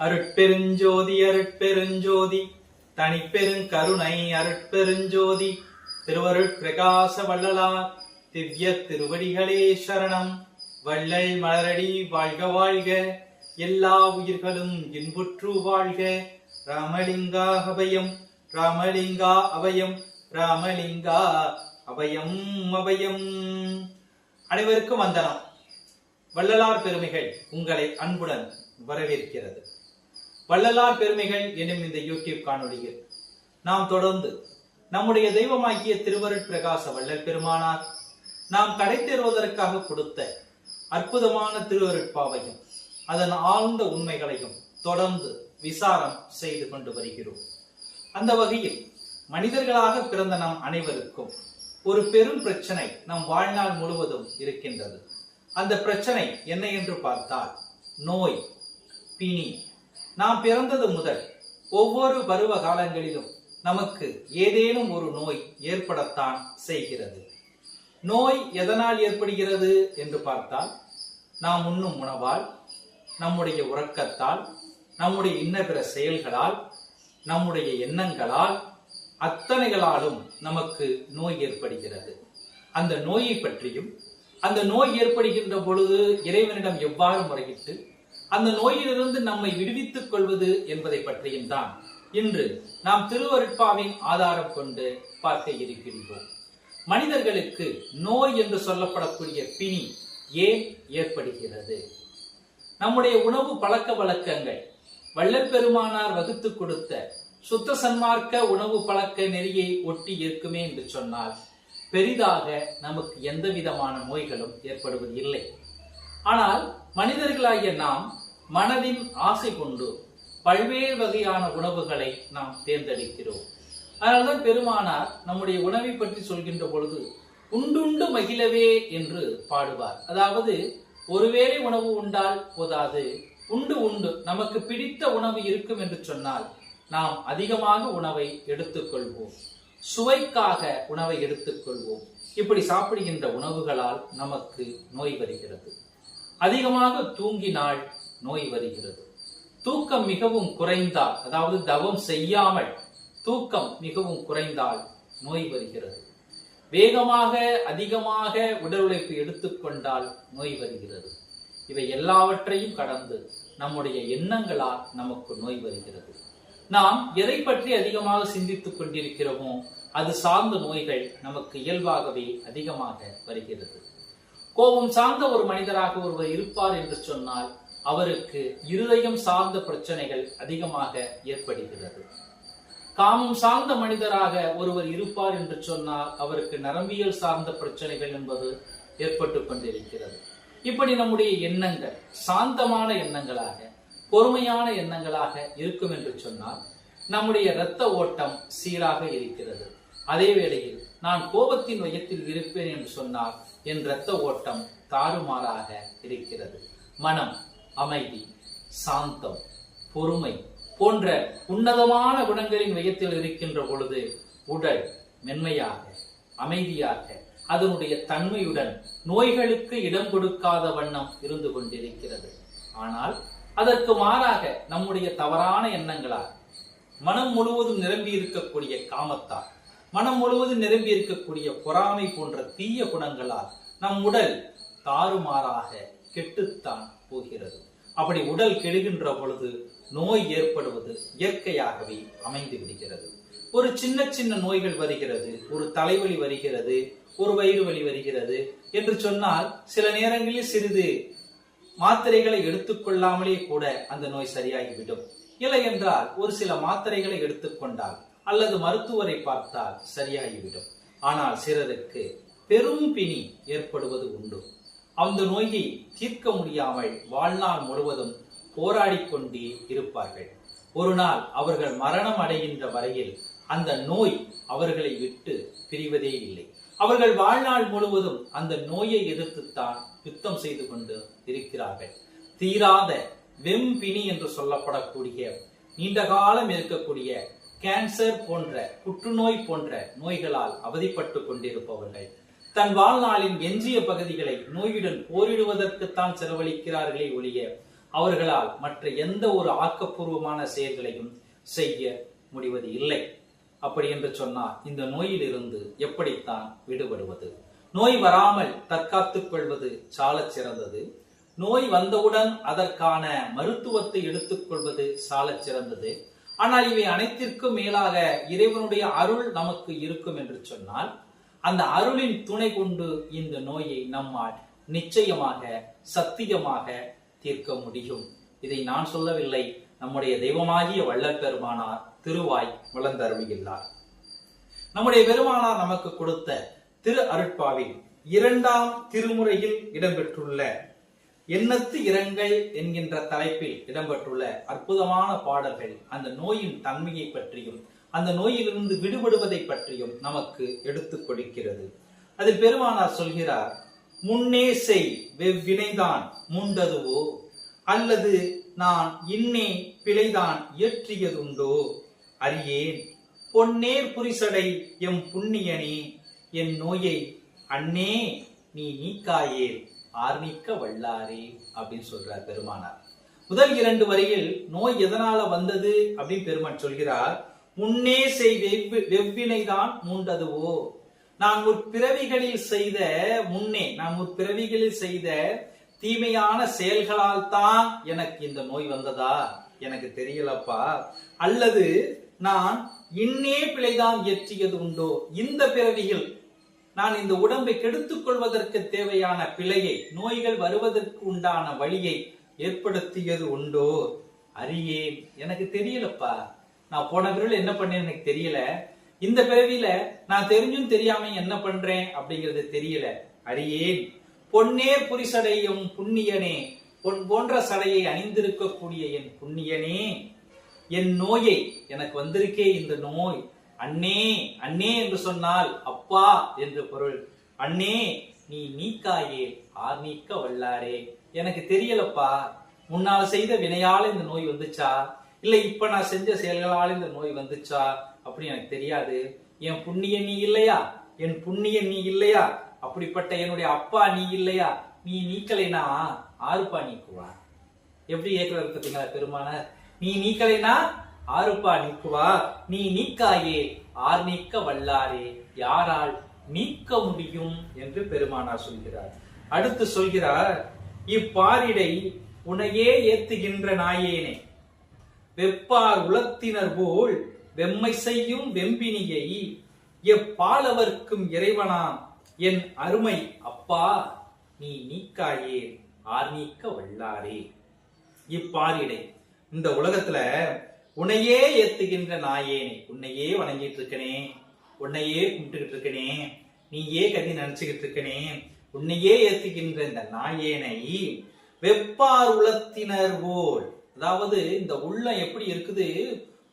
அருட்பெருஞ்சோதி அருட்பெருஞ்சோதி தனிப்பெருங்கருணை அருட்பெருஞ்சோதி திருவருட் பிரகாச வள்ளலார் திவ்ய திருவடிகளே சரணம். வள்ளல் மலரடி வாழ்க வாழ்க எல்லா உயிர்களும் இன்புற்று வாழ்க. ராமலிங்கா அபயம் ராமலிங்கா அபயம் ராமலிங்கா அபயம் அபயம். அனைவருக்கும் வந்தனம். வள்ளலார் பெருமைகள் உங்களை அன்புடன் வரவேற்கிறது. வள்ளலார் பெருமைகள் எனும் இந்த யூடியூப் காணொளியில். நாம் தொடர்ந்து நம்முடைய தெய்வமாக்கிய திருவருட் பிரகாச வள்ளல் பெருமானார் நாம் கடை தேர்வதற்காக கொடுத்த அற்புதமான திருவருட்பாவையும் அதன் ஆழ்ந்த உண்மைகளையும் தொடர்ந்து விசாரம் செய்து கொண்டு வருகிறோம். அந்த வகையில் மனிதர்களாக பிறந்த நாம் அனைவருக்கும் ஒரு பெரும் பிரச்சனை நம் வாழ்நாள் முழுவதும் இருக்கின்றது. அந்த பிரச்சனை என்ன என்று பார்த்தால் நோய் பிணி நாம் பிறந்தது முதல் ஒவ்வொரு பருவ காலங்களிலும் நமக்கு ஏதேனும் ஒரு நோய் ஏற்படத்தான் செய்கிறது. நோய் எதனால் ஏற்படுகிறது என்று பார்த்தால் நாம் உண்ணும் உணவால் நம்முடைய உறக்கத்தால் நம்முடைய இன்ன பிற செயல்களால் நம்முடைய எண்ணங்களால் அத்தனைகளாலும் நமக்கு நோய் ஏற்படுகிறது. அந்த நோயை பற்றியும் அந்த நோய் ஏற்படுகின்ற பொழுது இறைவனிடம் எவ்வாறு முறையிட்டு அந்த நோயிலிருந்து நம்மை விடுவித்துக் கொள்வது என்பதை பற்றியும் தான் இன்று நாம் திருவருட்பாவின் ஆதாரம் கொண்டு பார்க்க இருக்கின்றோம். மனிதர்களுக்கு நோய் என்று சொல்லப்படக்கூடிய பிணி ஏன் ஏற்படுகிறது? நம்முடைய உணவு பழக்க வழக்கங்கள் வள்ளப்பெருமானார் வகுத்து கொடுத்த சுத்த சன்மார்க்க உணவு பழக்க நெறியை ஒட்டி இருக்குமே என்று சொன்னால் பெரிதாக நமக்கு எந்த விதமான நோய்களும் ஏற்படுவது இல்லை ஆனால் மனிதர்களாகிய நாம் மனதின் ஆசை கொண்டு பல்வேறு வகையான உணவுகளை நாம் தேர்ந்தெடுக்கிறோம். அதனால்தான் பெருமானார் நம்முடைய உணவை பற்றி சொல்கின்ற பொழுது உண்டுண்டு மகிழவே என்று பாடுவார். அதாவது ஒருவேளை உணவு உண்டால் போதாது உண்டு உண்டு நமக்கு பிடித்த உணவு இருக்கும் என்று சொன்னால் நாம் அதிகமாக உணவை எடுத்துக்கொள்வோம். சுவைக்காக உணவை எடுத்துக்கொள்வோம். இப்படி சாப்பிடுகின்ற உணவுகளால் நமக்கு நோய் வருகிறது. அதிகமாக தூங்கினால் நோய் வருகிறது. தூக்கம் மிகவும் குறைந்தால் அதாவது தவம் செய்யாமல் தூக்கம் மிகவும் குறைந்தால் நோய் வருகிறது. வேகமாக அதிகமாக உடல் உழைப்பு எடுத்துக்கொண்டால் நோய் வருகிறது. இவை எல்லாவற்றையும் கடந்து நம்முடைய எண்ணங்களால் நமக்கு நோய் வருகிறது. நாம் எதை பற்றி அதிகமாக சிந்தித்துக் கொண்டிருக்கிறோமோ அது சார்ந்த நோய்கள் நமக்கு இயல்பாகவே அதிகமாக வருகிறது. கோபம் சார்ந்த ஒரு மனிதராக ஒருவர் இருப்பார் என்று சொன்னால் அவருக்கு இருதயம் சார்ந்த பிரச்சனைகள் அதிகமாக ஏற்படுகிறது. காமம் சார்ந்த மனிதராக ஒருவர் இருப்பார் என்று சொன்னால் அவருக்கு நரம்பியல் சார்ந்த பிரச்சனைகள் என்பது ஏற்பட்டு கொண்டிருக்கிறது. இப்படி நம்முடைய எண்ணங்கள் சாந்தமான எண்ணங்களாக பொறுமையான எண்ணங்களாக இருக்கும் என்று சொன்னால் நம்முடைய இரத்த ஓட்டம் சீராக இருக்கிறது. அதே வேளையில் நான் கோபத்தின் வயத்தில் இருப்பேன் என்று சொன்னால் என் இரத்த ஓட்டம் தாறுமாறாக இருக்கிறது. மனம் அமைதி சாந்தம் பொறுமை போன்ற உன்னதமான குணங்களின் மையத்தில் இருக்கின்ற பொழுது உடல் மென்மையாக அமைதியாக அதனுடைய தன்மையுடன் நோய்களுக்கு இடம் கொடுக்காத வண்ணம் இருந்து கொண்டிருக்கிறது. ஆனால் அதற்கு மாறாக நம்முடைய தவறான எண்ணங்களால் மனம் முழுவதும் நிரம்பி இருக்கக்கூடிய காமத்தால் மனம் முழுவதும் நிரம்பி இருக்கக்கூடிய பொறாமை போன்ற தீய குணங்களால் நம் உடல் தாறுமாறாக கெட்டுத்தான் போகிறது. அப்படி உடல் கெடுகின்ற பொழுது நோய் ஏற்படுவது இயற்கையாகவே அமைந்து விடுகிறது. ஒரு சின்ன சின்ன நோய்கள் வருகிறது ஒரு தலைவலி வருகிறது ஒரு வயிறு வலி வருகிறது என்று சொன்னால் சில நேரங்களில் சிறிது மாத்திரைகளை எடுத்துக்கொள்ளாமலே கூட அந்த நோய் சரியாகிவிடும். இல்லை என்றால் ஒரு சில மாத்திரைகளை எடுத்துக்கொண்டால் அல்லது மருத்துவரை பார்த்தால் சரியாகிவிடும். ஆனால் சிலருக்கு பெரும் பிணி ஏற்படுவது உண்டு. அந்த நோயை தீர்க்க முடியாமல் வாழ்நாள் முழுவதும் போராடிக் கொண்டே இருப்பார்கள். ஒரு நாள் அவர்கள் மரணம் அடைகின்ற வரையில் அந்த நோய் அவர்களை விட்டு பிரிவதே இல்லை. அவர்கள் வாழ்நாள் முழுவதும் அந்த நோயை எதிர்த்துத்தான் யுத்தம் செய்து கொண்டு இருக்கிறார்கள். தீராத வெம்பினி என்று சொல்லப்படக்கூடிய நீண்ட காலம் இருக்கக்கூடிய கேன்சர் போன்ற புற்றுநோய் போன்ற நோய்களால் அவதிப்பட்டு கொண்டிருப்பவர்கள். தன் வாழ்நாளின் எஞ்சிய பகுதிகளை நோயுடன் போரிடுவதற்குத்தான் செலவழிக்கிறார்களே ஒழிய அவர்களால் மற்ற எந்த ஒரு ஆக்கப்பூர்வமான செயல்களையும் செய்ய முடிவது இல்லை. அப்படி என்று சொன்னால் இந்த நோயிலிருந்து எப்படித்தான் விடுபடுவது? நோய் வராமல் தற்காத்துக் கொள்வது சாலச் சிறந்தது. நோய் வந்தவுடன் அதற்கான மருத்துவத்தை எடுத்துக்கொள்வது சாலச் சிறந்தது. ஆனால் இவை அனைத்திற்கும் மேலாக இறைவனுடைய அருள் நமக்கு இருக்கும் என்று சொன்னால் அந்த அருளின் துணை கொண்டு இந்த நோயை நம்மால் நிச்சயமாக சத்தியமாக தீர்க்க முடியும். இதை நான் சொல்லவில்லை. நம்முடைய தெய்வமாகிய வள்ளற்பெருமானார் திருவாய் வளர்ந்தருவியுள்ளார் நம்முடைய பெருமானார் நமக்கு கொடுத்த திரு அருட்பாவின் இரண்டாம் திருமுறையில் இடம்பெற்றுள்ள எண்ணத்து இரங்கல் என்கின்ற தலைப்பில் இடம்பெற்றுள்ள அற்புதமான பாடல்கள் அந்த நோயின் தன்மையை பற்றியும் அந்த நோயிலிருந்து விடுபடுவதை பற்றியும் நமக்கு எடுத்துக் கொடுக்கிறது. அதில் பெருமானார் சொல்கிறார் முன்னே செய் வெவ்வினைதான் முண்டதுவோ? அல்லது நான் இன்னே பிழைதான் இயற்றியதுண்டோ? அறியேன் பொன்னேர் புரிசடை எம் புண்ணியனே என் நோயை அண்ணே நீ நீக்காயே ஆர்மிக்க வல்லாரே அப்படின்னு சொல்றார் பெருமானார். முதல் இரண்டு வரையில் நோய் எதனால வந்தது அப்படின்னு பெருமான் சொல்கிறார் முன்னே செய் வெவ்வினைதான் மூண்டதுவோ? நான் முற்பிறவிகளில் செய்த முன்னே நான் முற்பிறவிகளில் செய்த தீமையான செயல்களால் தான் எனக்கு இந்த நோய் வந்ததா? எனக்கு தெரியலப்பா. அல்லது நான் இன்னே பிழைதான் இயற்றியது உண்டோ? இந்த பிறவியில் நான் இந்த உடம்பை கெடுத்துக் கொள்வதற்கு தேவையான பிழையை நோய்கள் வருவதற்கு உண்டான வழியை ஏற்படுத்தியது உண்டோ? அறியேன். எனக்கு தெரியலப்பா. நான் போன பிறவில என்ன பண்ணேன் எனக்கு தெரியல. இந்த பிறவியில நான் தெரிஞ்சும் தெரியாம என்ன பண்றேன் அப்படிங்கிறது தெரியல. அறியேன். பொன்னே புரிசடையும் புண்ணியனே. பொன் போன்ற சடையை அணிந்திருக்கக்கூடிய என் புண்ணியனே. என் நோயை எனக்கு வந்திருக்கே இந்த நோய். அண்ணே அண்ணே என்று சொன்னால் அப்பா என்று பொருள். அண்ணே நீ நீக்காயே ஆர் நீக்க வல்லாரே. எனக்கு தெரியலப்பா. முன்னால் செய்த வினையால இந்த நோய் வந்துச்சா? இல்லை இப்போ நான் செஞ்ச செயல்களால் இந்த நோய் வந்துச்சா? அப்படி எனக்கு தெரியாது. என் புண்ணியன் நீ இல்லையா? என் புண்ணியன் நீ இல்லையா? அப்படிப்பட்ட என்னுடைய அப்பா நீ இல்லையா? நீ நீக்கலைனா ஆறுப்பா நீக்குவா? எப்படி ஏற்கிறது பார்த்தீங்களா பெருமானார்? நீ நீக்கலைனா ஆறுப்பா நீக்குவா? நீ நீக்காயே ஆர் நீக்க வல்லாரே யாரால் நீக்க முடியும்? என்று பெருமானார் சொல்கிறார். அடுத்து சொல்கிறார் இப்பாரிடை உனையே ஏத்துகின்ற நாயேனே வெப்பார் உளத்தினர் போல் வெம்மை செய்யும் வெம்பினியை எப்பாலவர்க்கும் இறைவனாம்? என் அருமை அப்பா நீ நீக்காயே ஆர் நீக்க வல்லாரே. இப்பாரிடை இந்த உலகத்துல உன்னையே ஏத்துகின்ற நாயேனே உன்னையே வணங்கிட்டு இருக்கனே உன்னையே கும்பிட்டுக்கிட்டு இருக்கனே நீயே கதி நினைச்சுக்கிட்டு இருக்கனே உன்னையே ஏத்துகின்ற இந்த நாயேனை வெப்பார் உளத்தினர் போல் அதாவது இந்த உள்ளம் எப்படி இருக்குது?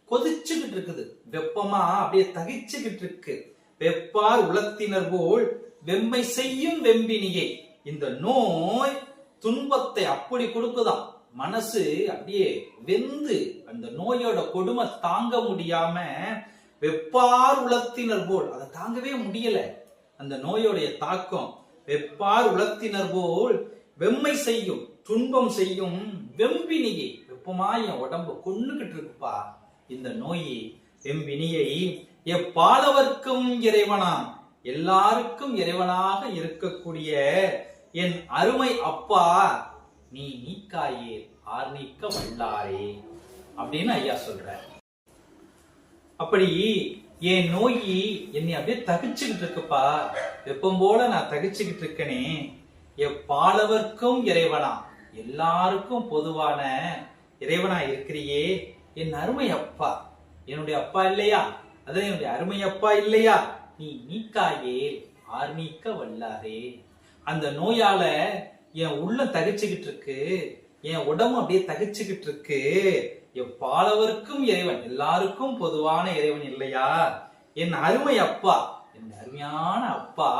கொதிச்சுக்கிட்டு இருக்குது. வெப்பமா அப்படியே தகிச்சுக்கிட்டு இருக்கு. வெப்பார் உளத்தினர் போல் வெம்மை செய்யும் வெம்பினியை. இந்த நோய் துன்பத்தை அப்படி கொடுக்குதாம். மனசு அப்படியே வெந்து அந்த நோயோட கொடுமை தாங்க முடியாம வெப்பார் உளத்தினர் போல் அதை தாங்கவே முடியல. அந்த நோயோடைய தாக்கம் வெப்பார் உளத்தினர் போல் வெம்மை செய்யும் துன்பம் செய்யும் வெம்பினியை. வெப்பமா என் உடம்பு கொன்னுகிட்டு இருக்குப்பா இந்த நோயை வெம்பினியை எப்பாலவர்க்கும் இறைவனாம் எல்லாருக்கும் இறைவனாக இருக்கக்கூடிய என் அருமை அப்பா நீ நீக்காயே ஆர்ணிக்க வல்லாரே அப்படின்னு ஐயா சொல்ற அப்படி என் நோயி என்னை அப்படியே தகிச்சுக்கிட்டு இருக்குப்பா. வெப்பம் போல நான் தகிச்சுக்கிட்டு இருக்கனே. எப்பாலவர்க்கும் இறைவனா? எல்லாருக்கும் பொதுவான இறைவனா இருக்கிறியே. என் அருமை அப்பா. என்னுடைய அப்பா இல்லையா? அதான் என்னுடைய அருமை அப்பா இல்லையா? நீ நீக்காயே ஆர் நீக்க வல்லாரே அந்த நோயால என் உள்ள தகிச்சுக்கிட்டு இருக்கு என் உடம்பு அப்படியே தகிச்சுக்கிட்டு இருக்கு எப்பாலவர்க்கும் இறைவன் எல்லாருக்கும் பொதுவான இறைவன் இல்லையா? என் அருமை அப்பா என் அருமையான அப்பா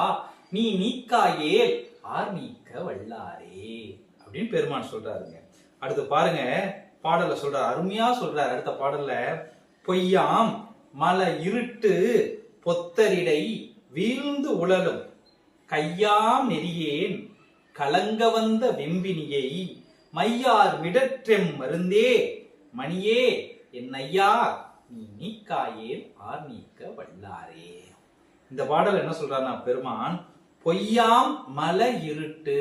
நீ நீக்காயே ஆர் நீக்க வல்லாரே அப்படின்னு பெருமான் சொல்றாருங்க. அடுத்து பாருங்க. பாடல்ல சொல்றாரு அருமையா சொல்றாரு அடுத்த பாடல்ல பொய்யாம் மலை இருட்டு பொத்தரிடை வீழ்ந்து உழலும். கையாம் நெறியேன் கலங்க வந்த வெம்பினியை மையார் மிடற்றெம் மருந்தே. மணியே என் ஐயா நீ நீக்காயே ஆர் நீக்க வல்லாரே. இந்த பாடல் என்ன சொல்றாருன்னா பெருமான் பொய்யாம் மலை இருட்டு.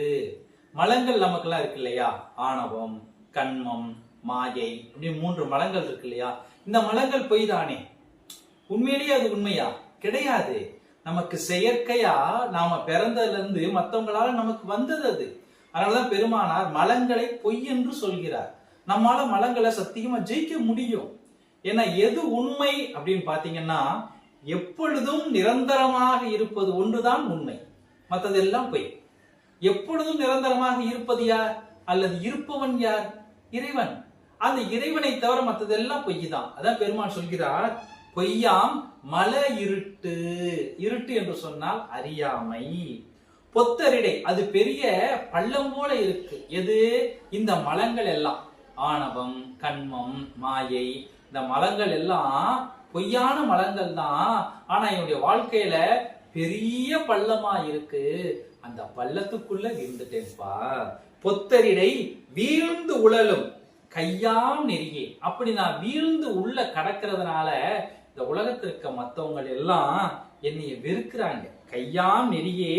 மலங்கள் நமக்கெல்லாம் இருக்கு இல்லையா? ஆணவம் கண்மம் மாயை இப்படி மூன்று மலங்கள் இருக்கு இல்லையா? இந்த மலங்கள் பொய் தானே உண்மையிலேயே அது உண்மையா? கிடையாது. நமக்கு செயற்கையா நாம பிறந்ததுல இருந்து நமக்கு வந்தது அது. அதனாலதான் பெருமானார் மலங்களை பொய் என்று சொல்கிறார். நம்மால மலங்களை சத்தியமா ஜெயிக்க முடியும். ஏன்னா எது உண்மை அப்படின்னு பாத்தீங்கன்னா எப்பொழுதும் நிரந்தரமாக இருப்பது ஒன்றுதான் உண்மை. மற்றதெல்லாம் பொய். எப்பொழுதும் நிரந்தரமாக இருப்பது யார்? அல்லது இருப்பவன் யார்? இறைவன். அந்த இறைவனை தவிர மற்றதெல்லாம் பொய் தான் அதான் பெருமான் சொல்கிறார் பொய்யாம் மல இருட்டு. இருட்டு என்று சொன்னால் அறியாமை. பொத்தரிடை அது பெரிய பள்ளம் போல இருக்கு. எது? இந்த மலங்கள் எல்லாம். ஆணவம் கண்மம் மாயை இந்த மலங்கள் எல்லாம் பொய்யான மலங்கள் தான். ஆனா என்னுடைய வாழ்க்கையில பெரிய பள்ளமா இருக்கு. அந்த பள்ளத்துக்குள்ள விழுந்துட்டேன்ப்பா பொத்தரிடை வீழ்ந்து உழலும். கையாம் நெறியே. அப்படி நான் வீழ்ந்து உள்ள கடக்கிறதுனால இந்த உலகத்தில் இருக்க மற்றவங்க எல்லாம் என்னைய வெறுக்கிறாங்க. கையாம் நெறியே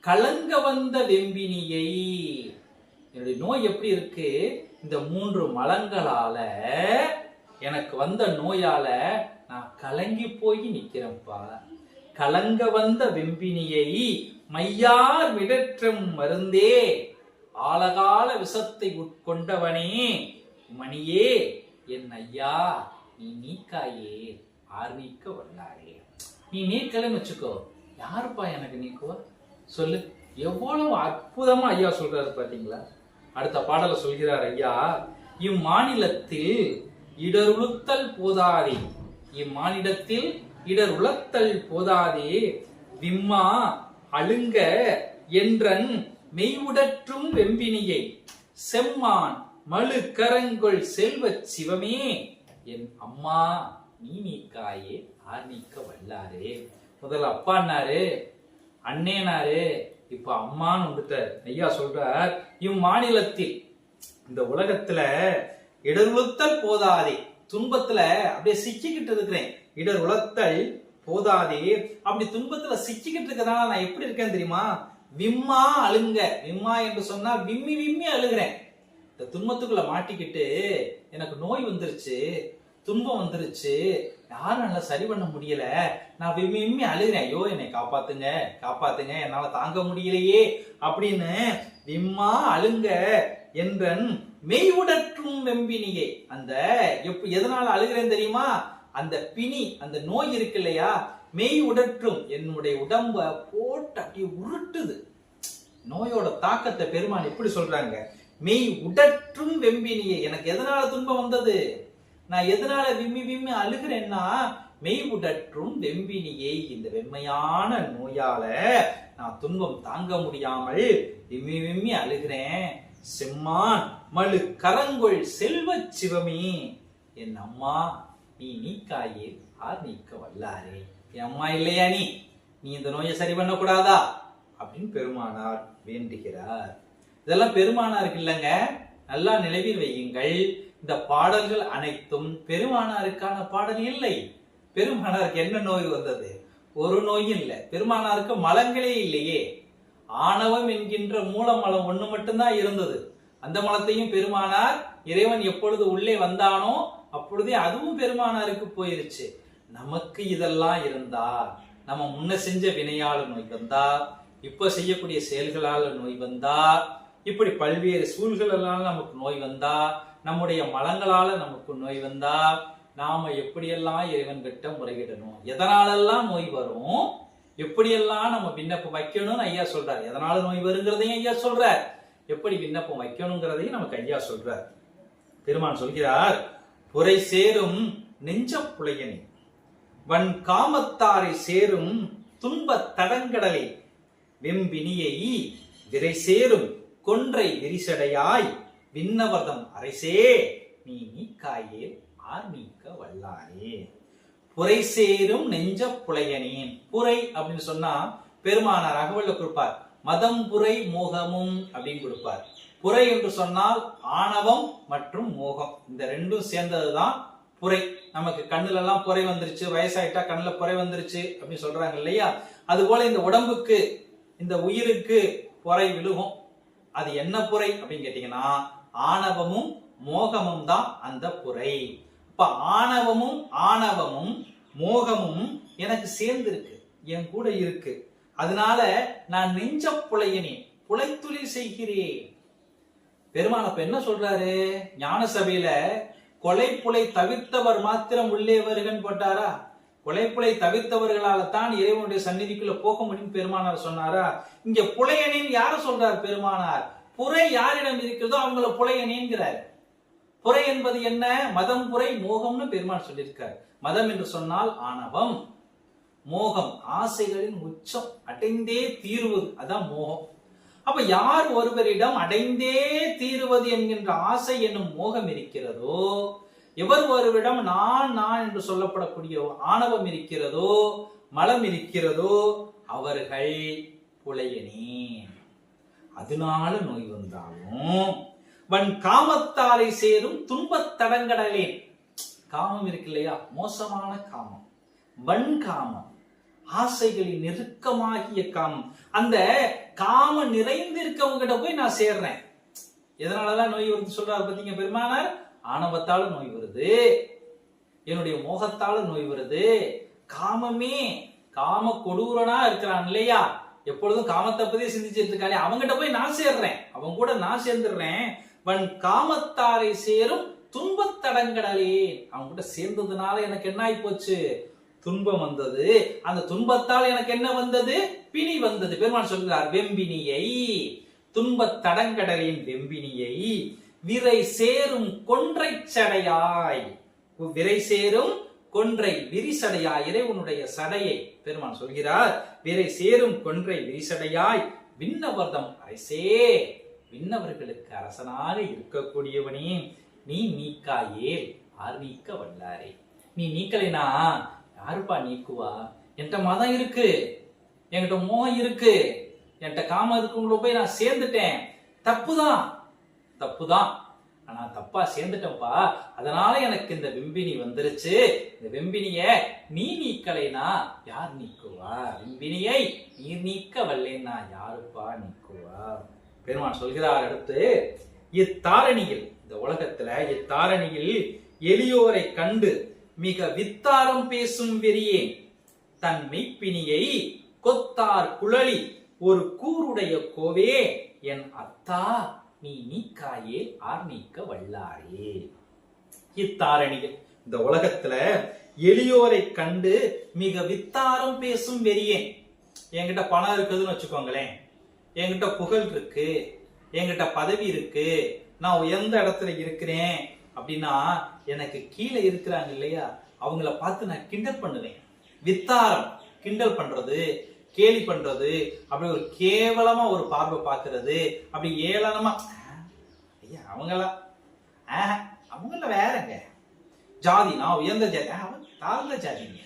கலங்க வந்த வெம்பினியை. என்னுடைய நோய் எப்படி இருக்கு? இந்த மூன்று மலங்களால எனக்கு வந்த நோயால நான் கலங்கி போய் நிக்கிறேன்ப்பா கலங்க வந்த வெம்பினியை மையார் விடற்றும் மருந்தே. ஆலகால விஷத்தை உட்கொண்டவனே. மணியே என் ஐயா நீ நீக்காயே ஆர்வீக்க வல்லாரே. நீ நீக்கலன்னு வச்சுக்கோ. யாருப்பா எனக்கு நீக்குவா? சொல்லு. எவ்வளவு அற்புதமா ஐயா சொல்றாரு பாத்தீங்களா? அடுத்த பாடல சொல்கிறார் ஐயா இம்மாநிலத்தில் இடருளுத்தல் போதாதே. இம்மாநிலத்தில் இடர் உளத்தல் போதாதே. விம்மா அழுங்க என்றன் மெய்வுடற்றும் வெம்பினியை. செம்மான் மழு கரங்கொள் செல்வச் சிவமே. என் அம்மா நீ நீக்காயே ஆர் வல்லாரே. முதல்ல அப்பான்னாரு அண்ணேனாரு இப்ப அம்மான்னு வந்துட்டார். ஐயா சொல்றார் இம்மாநிலத்தில் இந்த உலகத்துல இடருளுத்தல் போதாதே. துன்பத்துல அப்படியே சிக்கிக்கிட்டு இருக்கிறேன். இடர் உலத்தல் போதாதே. அப்படி துன்பத்துல சிக்கிக்கிட்டு இருக்கிறதுனால நான் எப்படி இருக்கேன் தெரியுமா? விம்மா அழுங்க. விம்மா என்று சொன்னா விம்மி விம்மி அழுகிறேன். இந்த துன்பத்துக்குள்ள மாட்டிக்கிட்டு எனக்கு நோய் வந்துருச்சு துன்பம் வந்துருச்சு. யாரும் நல்லா சரி பண்ண முடியல. நான் விம்மி விம்மி அழுகிறேன். ஐயோ என்னை காப்பாத்துங்க காப்பாத்துங்க. என்னால தாங்க முடியலையே அப்படின்னு விம்மா அழுங்க என்றன் மெய்வுடற்றும் வெம்பினியே. அந்த எப்ப எதனால அழுகிறேன் தெரியுமா? அந்த பிணி அந்த நோய் இருக்கு இல்லையா? மெய் உடற்றும் என்னுடைய உடம்ப போட்டு அப்படியே உருட்டுது. நோயோட தாக்கத்தை பெருமான் எப்படி சொல்றாங்க. மெய் உடற்றும் வெம்பினியே. எனக்கு எதனால துன்பம் வந்தது? நான் எதனால விம்மி விம்மி அழுகிறேன்னா மெய் உடற்றும் வெம்பினியை. இந்த வெம்மையான நோயால நான் துன்பம் தாங்க முடியாமல் விம்மி விம்மி அழுகிறேன். செம்மான் மழு கரங்கொள் செல்வச் சிவமே. என் அம்மா நீ நீக்காயே ஆர் நீக்க வல்லாரே. என் அம்மா இல்லையா நீ? நீ இந்த நோயை சரி பண்ணக்கூடாதா? அப்படின்னு பெருமானார் வேண்டுகிறார். இதெல்லாம் பெருமானாருக்கு இல்லைங்க நல்லா நினைவில் வையுங்கள். இந்த பாடல்கள் அனைத்தும் பெருமானாருக்கான பாடல் இல்லை. பெருமானாருக்கு என்ன நோய் வந்தது? ஒரு நோய் இல்லை. பெருமானாருக்கு மலங்களே இல்லையே. ஆணவம் என்கின்ற மூலமலம் ஒண்ணு மட்டும்தான் இருந்தது. அந்த மலத்தையும் பெருமானார் இறைவன் எப்பொழுது உள்ளே வந்தானோ அப்பொழுதே அதுவும் பெருமானாருக்கு போயிருச்சு. நமக்கு இதெல்லாம் இருந்தா நம்ம முன்ன செஞ்ச வினையால நோய் வந்தா இப்ப செய்யக்கூடிய செயல்களால நோய் வந்தா இப்படி பல்வேறு சூழ்நிலைகளால நமக்கு நோய் வந்தா நம்முடைய மலங்களால நமக்கு நோய் வந்தா நாம எப்படியெல்லாம் இறைவன் கிட்ட முறையிடணும்? எதனாலெல்லாம் நோய் வரும்? எப்படியெல்லாம் நம்ம விண்ணப்பம் வைக்கணும்னு ஐயா சொல்றாரு. எதனால நோய் வருங்கிறதையும் ஐயா சொல்றார். எப்படி விண்ணப்பம் வைக்கணுங்கிறதையும் நமக்கு ஐயா சொல்றார். பெருமான் சொல்கிறார் புரை சேரும் நெஞ்ச புலையனே வன் காமத்தாரை சேரும் துன்ப தடங்கடலை வெம்பினியை விரை சேரும் கொன்றை வெரிசடையாய் விண்ணவர்தம் அரசே நீ நீக்காயே ஆர் நீக்க வல்லாரே புரை சேரும் நெஞ்ச புலையனேன். புரை அப்படின்னு சொன்னா பெருமானார் அகவல்ல கொடுப்பார். மதம் புரை மோகமும் அப்படின்னு கொடுப்பார். புரை என்று சொன்னால் ஆணவம் மற்றும் மோகம். இந்த ரெண்டும் சேர்ந்ததுதான் புரை. நமக்கு கண்ணுல எல்லாம் புரை வந்துருச்சு வயசாயிட்டா கண்ணுல புரை வந்துருச்சு அப்படின்னு சொல்றாங்க இல்லையா? அது போல இந்த உடம்புக்கு இந்த உயிருக்கு புரை விழுகும். அது என்ன புரை அப்படின்னு கேட்டீங்கன்னா ஆணவமும் மோகமும் தான் அந்த புரை. இப்ப ஆணவமும் ஆணவமும் மோகமும் எனக்கு சேர்ந்து இருக்கு என் கூட இருக்கு. அதனால நான் நெஞ்ச புலையனேன் புலைத்துளி செய்கிறேன். பெருமான் அப்ப என்ன சொல்றாரு? ஞான சபையில கொலை புலை தவிர்த்தவர் மாத்திரம் உள்ளே வருகன்னு போட்டாரா? கொலை தவிர்த்தவர்களால தான் இறைவனுடைய சந்நிதிக்குள்ள போக முடியும் பெருமானார் சொன்னாரா? இங்க புலையனின் யார சொல்றார் பெருமானார்? புரை யாரிடம் இருக்கிறதோ அவங்கள புலையனின்கிறார். புரை என்பது என்ன? மதம் புரை மோகம்னு பெருமான் சொல்லியிருக்கார். மதம் என்று சொன்னால் ஆணவம். மோகம் ஆசைகளின் உச்சம் அடைந்தே தீர்வது அதான் மோகம். அப்ப யார் ஒருவரிடம் அடைந்தே தீருவது என்கின்ற ஆசை என்னும் மோகம் இருக்கிறதோ எவர் ஒருவிடம் நான் நான் என்று சொல்லப்படக்கூடிய ஆணவம் இருக்கிறதோ மலம் இருக்கிறதோ அவர்கள் புலையனே அதனால நோய் வந்தாலும் வன் காமத்தாலை சேரும் துன்பத் தடங்கடலேன். காமம் இருக்கு இல்லையா? மோசமான காமம். வன் காமம். ஆசைகளின் நெருக்கமாகிய காமம். அந்த காமம் நிறைந்திருக்கவங்க கிட்ட போய் நான் சேர்றேன். எதனாலதான் நோய் வந்து சொல்றாரு பாத்தீங்க பெருமானார்? ஆணவத்தால நோய் வருது. என்னுடைய மோகத்தால நோய் வருது. காமமே காம கொடூரனா இருக்கிறான் இல்லையா? எப்பொழுதும் காமத்தை பத்தி சிந்திச்சிட்டு இருக்காளே. அவங்கிட்ட போய் நான் சேர்றேன். அவன் கூட நான் சேர்ந்துடுறேன். வன் காமத்தாரை சேரும் துன்பத்தடங்கடலே. அவன் கூட சேர்ந்ததுனால எனக்கு என்ன ஆகி போச்சு? துன்பம் வந்தது. அந்த துன்பத்தால் எனக்கு என்ன வந்தது? பிணி வந்தது. பெருமான் சொல்கிறார் வெம்பினியை. துன்பத் தடங்கடலின் வெம்பினியை. விரை சேரும் கொன்றை சடையாய். விரை சேரும் கொன்றை விரிசடையாய். இறைவனுடைய சடையை பெருமான் சொல்கிறார். விரை சேரும் கொன்றை விரிசடையாய். விண்ணவர்தம் அரசே. விண்ணவர்களுக்கு அரசனாக இருக்கக்கூடியவனே நீ நீக்காயேல் ஆர் நீக்க வல்லாரே. நீ நீக்கலைனா யாருப்பா நீக்குவா? என்கிட்ட மதம் இருக்கு. என்கிட்ட மோகம் இருக்கு. என்கிட்ட காமம் இருக்குங்களோ போய் நான் சேர்ந்துட்டேன். தப்புதான். தப்புதான். ஆனா தப்பா சேர்ந்துட்டேன்ப்பா. அதனால எனக்கு இந்த வெம்பினி வந்துருச்சு. இந்த வெம்பினிய நீ நீக்கலைனா யார் நீக்குவா வெம்பினியை நீர் நீக்க வல்லேன்னா யாருப்பா நீக்குவா பெருமான் சொல்கிறார் அடுத்து இத்தாரணியில் இந்த உலகத்துல இத்தாரணியில் எளியோரை கண்டு மிக வித்தாரம் பேசும் வெறியே தன் மெய்ப்பினியை கொத்தார் குழலி ஒரு கூருடைய கோவே என் அத்தா நீ நீக்காயே ஆர்நீக்க வல்லாரே. இத்தாரணியில் இந்த உலகத்துல எளியோரை கண்டு மிக வித்தாரம் பேசும் வெறியேன் என்கிட்ட பணம் இருக்குதுன்னு வச்சுக்கோங்களேன். என்கிட்ட புகழ் இருக்கு. என்கிட்ட பதவி இருக்கு. நான் உயர்ந்த இடத்துல இருக்கிறேன் அப்படின்னா எனக்கு கீழே இருக்கிறாங்க இல்லையா? அவங்கள பார்த்து நான் கிண்டல் பண்ணுவேன். வித்தாரம் கிண்டல் பண்றது கேலி பண்றது அப்படி ஒரு கேவலமா ஒரு பார்வை பார்க்கறது. அப்படி ஏளனமா "ஆ, ஐயா அவங்களா? ஆஹ், அவங்கள வேறங்க ஜாதி நான் உயர்ந்த ஜாதி. அவன் தாழ்ந்த ஜாதிங்க.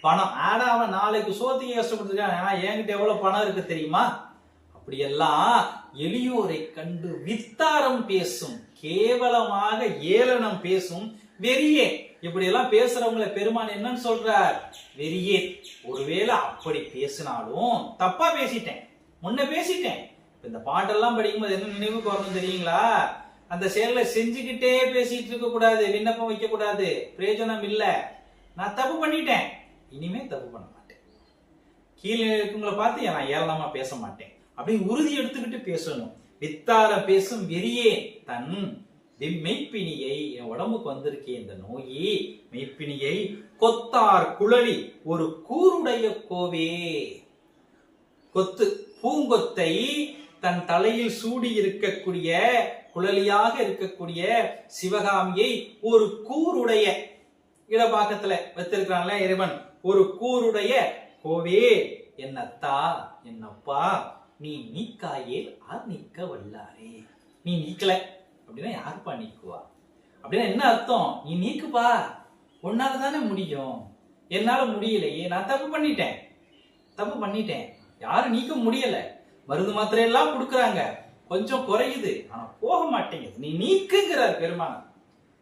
பணம் ஆடா அவன் நாளைக்கு சோத்துக்கு கஷ்டப்பட்டுருக்கான். என்கிட்ட எவ்வளவு பணம் இருக்கு தெரியுமா? அப்படியெல்லாம் எளியோரை கண்டு வித்தாரம் பேசும் கேவலமாக ஏளனம் பேசும் வெறியே. இப்படி எல்லாம் பேசுறவங்கள பெருமான் என்னன்னு சொல்றார். வெறியே ஒருவேளை அப்படி பேசினாலும் தப்பா பேசிட்டேன். முன்ன பேசிட்டேன். இந்த பாட்டெல்லாம் படிக்கும்போது என்ன நினைவுக்கு வரணும் தெரியுங்களா? அந்த செயலை செஞ்சுக்கிட்டே பேசிட்டு இருக்க கூடாது விண்ணப்பம் வைக்க கூடாது. பிரயோஜனம் இல்ல. நான் தப்பு பண்ணிட்டேன். இனிமே தப்பு பண்ண மாட்டேன். கீழே இருக்கவங்களை பார்த்து நான் ஏளனமா பேச மாட்டேன். அப்படின்னு உறுதி எடுத்துக்கிட்டு பேசணும். வித்தார பேசும் வெறியே தன் வி- மெய்ப்பினியை என் உடம்புக்கு வந்திருக்கே இந்த நோயி. மெய்ப்பினியை கொத்தார் குழலி ஒரு கூருடைய கோவே. கொத்து பூங்கொத்தை தன் தலையில் சூடி இருக்கக்கூடிய குழலியாக இருக்கக்கூடிய சிவகாமியை ஒரு கூருடைய இடபாக்கத்துல வச்சிருக்கிறான்ல இறைவன். ஒரு கூருடைய கோவே. என்னத்தா என்னப்பா நீ நீக்காயே ஆர் நீக்க வல்லாரே நீ நீக்கல. அப்படின்னா யாருப்பா நீக்குவா அப்படின்னா என்ன அர்த்தம்? நீ நீக்குப்பா. உன்னால தானே முடியும். என்னால முடியலையே. நான் தப்பு பண்ணிட்டேன். தப்பு பண்ணிட்டேன். யாரும் நீக்க முடியல. மருந்து மாத்திரை எல்லாம் கொடுக்குறாங்க. கொஞ்சம் குறையுது. ஆனா போக மாட்டேங்குது. நீ நீக்குங்கிறார் பெருமானார்.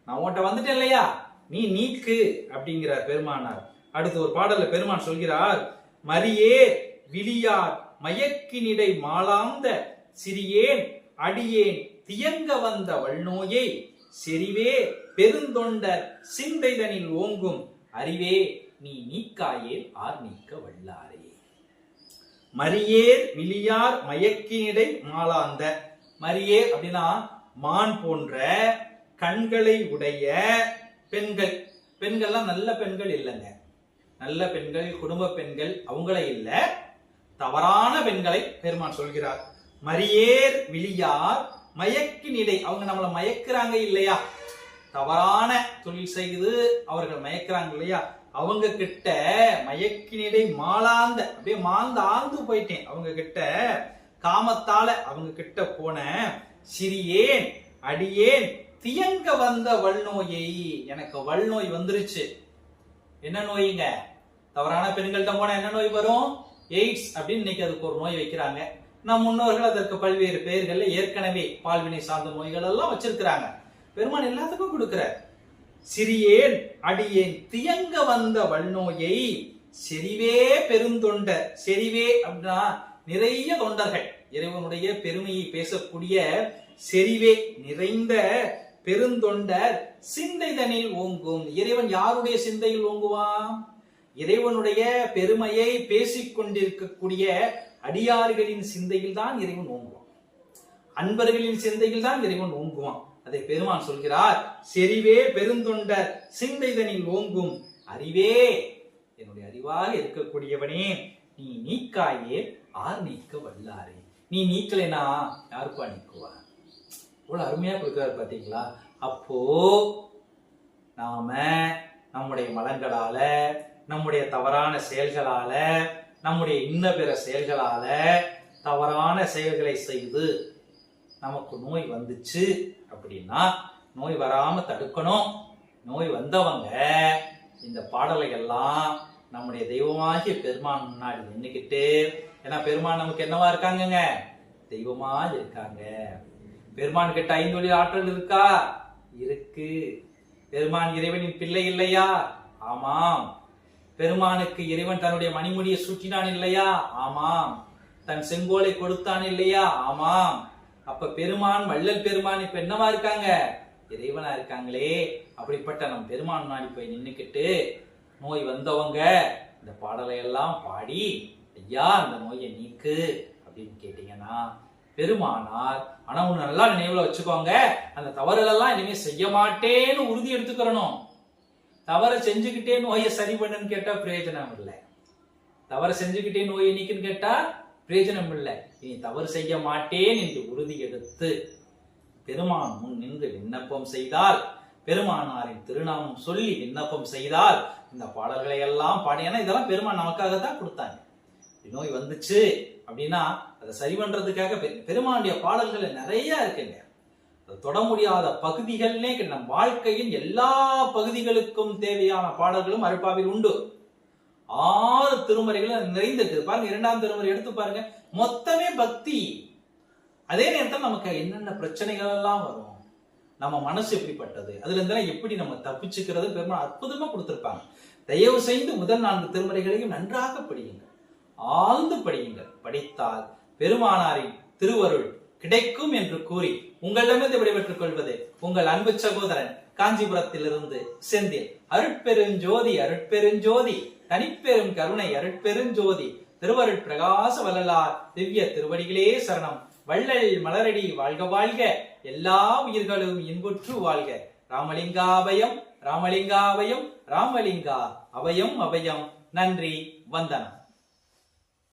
நான் உன்கிட்ட வந்துட்டேன் இல்லையா? நீ நீக்கு அப்படிங்கிறார் பெருமானார். அடுத்து ஒரு பாடல்ல பெருமான் சொல்கிறார் மரியே விழியார் மயக்கினிடை மாலாந்த சிறியேன் அடியேன் தியங்க வந்த வல்நோயை செறிவே பெருந்தொண்டர் சிந்தைதனில் ஓங்கும் அறிவே நீ நீக்காயே ஆர் நீக்க வல்லாரே. மரியேர் விழியார் மயக்கினிடை மாலாந்த மரியேர் அப்படின்னா மான் போன்ற கண்களை உடைய பெண்கள். பெண்கள்லாம் நல்ல பெண்கள் இல்லைங்க. நல்ல பெண்கள் குடும்ப பெண்கள் அவங்கள இல்ல. தவறான பெண்களை பெருமான் சொல்கிறார். மரியேர் விழியார் மயக்கினிடை அவங்க நம்மளை மயக்கிறாங்க இல்லையா? தவறான தொழில் செய்து அவர்கள் மயக்கிறாங்க இல்லையா? அவங்க கிட்ட மயக்கினிடை மாலாந்த அப்படியே மாந்த ஆழ்ந்து போயிட்டேன். அவங்க கிட்ட காமத்தால அவங்க கிட்ட போன சிறியேன் அடியேன் தியங்க வந்த வல்நோயை எனக்கு வல்நோய் வந்துருச்சு. என்ன நோய்ங்க? தவறான பெண்கள்கிட்ட போனா என்ன நோய் வரும்? எய்ட்ஸ் அப்படின்னு இன்னைக்கு அதுக்கு ஒரு நோய் வைக்கிறாங்க. நம் முன்னோர்கள் அதற்கு பல்வேறு பெயர்கள்ல ஏற்கனவே பால்வினை சார்ந்த நோய்கள் எல்லாம் வச்சிருக்கிறாங்க. பெருமான் எல்லாத்துக்கும் கொடுக்கிறார். சிறியேன் அடியேன் தியங்க வந்த வல்நோயை செறிவே பெருந்தொண்டர் செறிவே அப்படின்னா நிறைய தொண்டர்கள் இறைவனுடைய பெருமையை பேசக்கூடிய செறிவே நிறைந்த பெருந்தொண்டர் சிந்தைதனில் ஓங்கும். இறைவன் யாருடைய சிந்தையில் ஓங்குவான்? இறைவனுடைய பெருமையை பேசிக் கொண்டிருக்கக்கூடிய அடியாறுகளின் சிந்தையில் தான் இறைவன் ஓங்குவான். அன்பர்களின் சிந்தையில் தான் இறைவன் ஓங்குவான். அதை பெருமான் சொல்கிறார் செறிவே பெருந்தொண்டர் சிந்தைதனில் ஓங்கும் அறிவே. என்னுடைய அறிவாக இருக்கக்கூடியவனே நீ நீக்காயே ஆர் நீக்க வல்லாரே. நீ நீக்கலைனா யாருப்பா நீக்குவா? இவ்வளவு அருமையா கொடுக்கிறாரு பாத்தீங்களா அப்போ நாம நம்முடைய மலங்களால நம்முடைய தவறான செயல்களால நம்முடைய இன்ன பிற செயல்களால தவறான செயல்களை செய்து நமக்கு நோய் வந்துச்சு அப்படின்னா நோய் வராம தடுக்கணும். நோய் வந்தவங்க இந்த பாடலை எல்லாம் நம்முடைய தெய்வமாகிய பெருமான் முன்னாடி நின்றுக்கிட்டு ஏன்னா பெருமான் நமக்கு என்னவா இருக்காங்கங்க? தெய்வமா இருக்காங்க. பெருமான் கிட்ட ஐந்தொழி ஆற்றல் இருக்கா? இருக்கு. பெருமான் இறைவனின் பிள்ளை இல்லையா? ஆமாம். பெருமானுக்கு இறைவன் தன்னுடைய மணிமுடியை சுற்றினான் இல்லையா? ஆமாம். தன் செங்கோலை கொடுத்தான் இல்லையா? ஆமாம். அப்ப பெருமான் வள்ளல் பெருமான் இப்ப என்னவா இருக்காங்க? இறைவனா இருக்காங்களே. அப்படிப்பட்ட நம் பெருமான் நாடி போய் நின்னுக்கிட்டு நோய் வந்தவங்க இந்த பாடலை எல்லாம் பாடி ஐயா அந்த நோயை நீக்கு அப்படின்னு கேட்டீங்கன்னா பெருமானார் ஆனா ஒண்ணு நல்லா நினைவுல வச்சுக்கோங்க. அந்த தவறுகளெல்லாம் இனிமே செய்ய மாட்டேன்னு உறுதி எடுத்துக்கிறணும். தவறை செஞ்சுக்கிட்டே நோயை சரி பண்ணுன்னு கேட்டா பிரயோஜனம் இல்லை. தவறு செஞ்சுக்கிட்டே நோய் நீக்குன்னு கேட்டா பிரயோஜனம் இல்லை. இனி தவறு செய்ய மாட்டேன் என்று உறுதி எடுத்து பெருமான் முன் நின்று விண்ணப்பம் செய்தால் பெருமானாரின் திருநாமம் சொல்லி விண்ணப்பம் செய்தால் இந்த பாடல்களை எல்லாம் பாடி ஏன்னா இதெல்லாம் பெருமான் நமக்காக தான் கொடுத்தாங்க நோய் வந்துச்சு அப்படின்னா அதை சரி பண்றதுக்காக பெ- பெருமானுடைய பாடல்கள் நிறைய இருக்குங்க. தொட முடியாத பகுதிகள்னே நம் வாழ்க்கையின் எல்லா பகுதிகளுக்கும் தேவையான பாடல்களும் அருப்பாவில் உண்டு. ஆறு திருமறைகளும் நிறைந்திருக்கு. பாருங்க இரண்டாம் திருமறை எடுத்து பாருங்க. மொத்தமே பக்தி. அதே நேரத்தில் நமக்கு என்னென்ன பிரச்சனைகள் எல்லாம் வரும்? நம்ம மனசு எப்படிப்பட்டது? அதுல இருந்தெல்லாம் எப்படி நம்ம தப்பிச்சுக்கிறது? பெருமாள் அற்புதமா கொடுத்திருப்பாங்க. தயவு செய்து முதல் நான்கு திருமறைகளையும் நன்றாக படியுங்கள். ஆழ்ந்து படியுங்கள். படித்தால் பெருமானாரின் திருவருள் கிடைக்கும் என்று கூறி உங்களிடமிருந்து விடைபெற்றுக் கொள்வது உங்கள் அன்பு சகோதரன் காஞ்சிபுரத்திலிருந்து செந்தில். அருட்பெருஞ்சோதி அருட்பெருஞ்சோதி தனிப்பெரும் கருணை அருட்பெருஞ்சோதி திருவருட் பிரகாச வள்ளலார் திவ்ய திருவடிகளே சரணம். வள்ளல் மலரடி வாழ்க வாழ்க எல்லா உயிர்களும் இன்புற்று வாழ்க. ராமலிங்காபயம் ராமலிங்காபயம் ராமலிங்கா அபயம் அபயம் நன்றி வந்தனம்.